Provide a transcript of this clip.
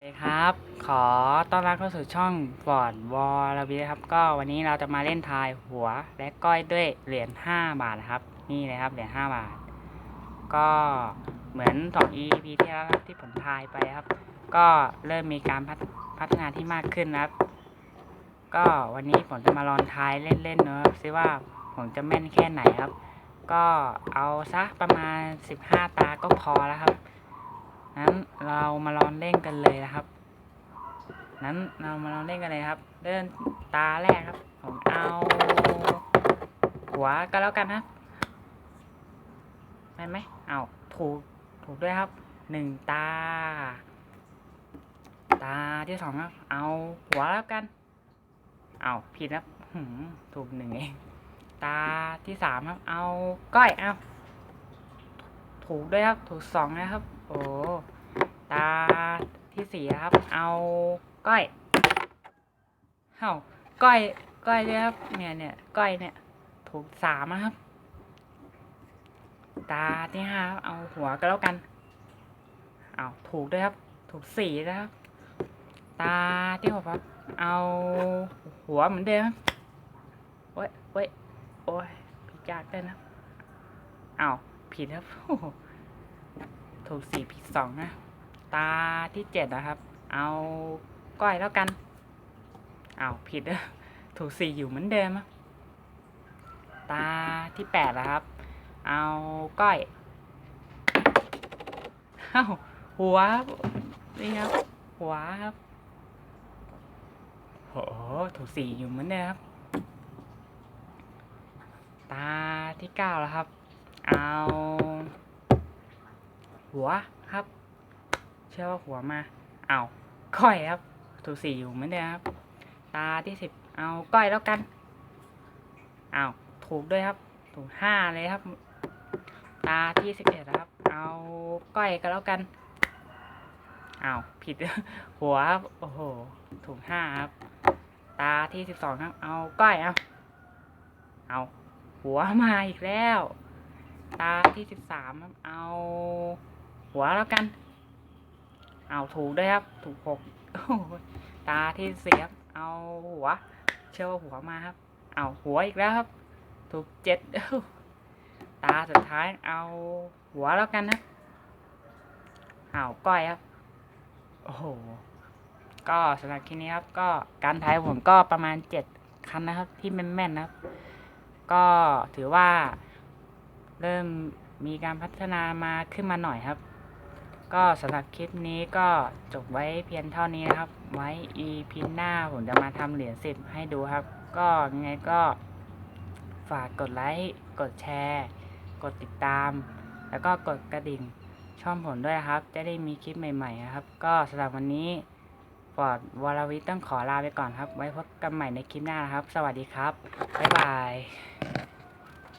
สวัสดีครับ ขอต้อนรับเข้าสู่ช่องฟอร์ดวอลวีครับ ก็วันนี้เราจะมาเล่นทายหัวและก้อยด้วยเหรียญ5บาทนะครับ นี่เลยครับเหรียญ5บาท ก็เหมือน2 EP ที่แล้วนะครับที่ผมทายไปครับ ก็เริ่มมีการพัฒพัฒนาที่มากขึ้นนะครับ ก็วันนี้ผมจะมาลองทายเล่นๆเนอะซิว่าผมจะแม่นแค่ไหนครับ ก็เอาสักประมาณ 15 ตาก็พอแล้วครับ นั้นเรามาลองเล่นกันเลยนะครับ นั้นเรามาลองเล่นกันเลยครับ เริ่มตาแรกครับ ผมเอาหัวก็แล้วกันนะได้ไหมเอาถูกถูกด้วยครับ หนึ่งตา ตาที่สองครับ เอาหัวแล้วกัน เอาผิดครับถูกหนึ่งเองตาที่สามครับ เอาก้อยเอาถูกด้วยครับ ถูกสองนะครับ โอ้ ที่สี่ครับ เอาก้อยเฮ้าก้อยก้อยเลยครับ เนี่ยเนี่ยก้อยเนี่ย ถูกสามนะครับ ตาที่ห้าครับเอาหัวก็แล้วกัน เอาถูกด้วยครับ ถูกสี่นะครับ ตาที่หกครับ เอาหัวเหมือนเดิมครับโอ้ยโอ้ยโอ้ยผิดยากได้นะเอาผิดครับ ถูกสี่ผิดสองนะ ตาที่เจ็ดนะครับ เอาก้อยแล้วกันเอาผิดอะถูกสี่อยู่เหมือนเดิมอะตาที่แปดนะครับ เอาก้อยเอาหัวนี่ครับ หัวครับโหถูกสี่อยู่เหมือนเดิมครับ ตาที่เก้าแล้วครับ เอา หัวครับ เชื่อว่าหัวมาเอาก้อยครับถูกสี่อยู่เหมือนเดิมครับ ตาที่สิบเอาก้อยแล้วกันเอาถูกด้วยครับ ถูกห้าเลยครับ ตาที่สิบเอ็ดครับ เอาก้อยก็แล้วกันเอาผิดหัวครับโอ้โหถูกห้าครับ ตาที่สิบสองครับ เอาก้อยเอาเอาหัวมาอีกแล้ว ตาที่สิบสามครับเอา หัวแล้วกัน เอาถูกด้วยครับ ถูกหกตาที่เสียบเอาหัว เชื่อว่าหัวมาครับ เอาหัวอีกแล้วครับ ถูกเจ็ดตาสุดท้ายเอาหัวแล้วกันนะเอาก้อยครับ โอ้โห ก็สำหรับคลิปนี้ครับ ก็การทายผมก็ประมาณเจ็ดครั้งนะครับ ที่แม่นๆนะครับ ก็ถือว่าเริ่มมีการพัฒนามาขึ้นมาหน่อยครับ ก็สำหรับคลิปนี้ก็จบไว้เพียงเท่านี้นะครับ ไว้ EP หน้าผมจะมาทำเหรียญสิบให้ดูครับ ก็ยังไงก็ฝากกดไลค์ กดแชร์ กดติดตาม แล้วก็กดกระดิ่งช่องผมด้วยครับ จะได้มีคลิปใหม่ๆนะครับ ก็สำหรับวันนี้ฟอร์ดวรวิทย์ต้องขอลาไปก่อนครับ ไว้พบกันใหม่ในคลิปหน้านะครับ สวัสดีครับ บ๊ายบาย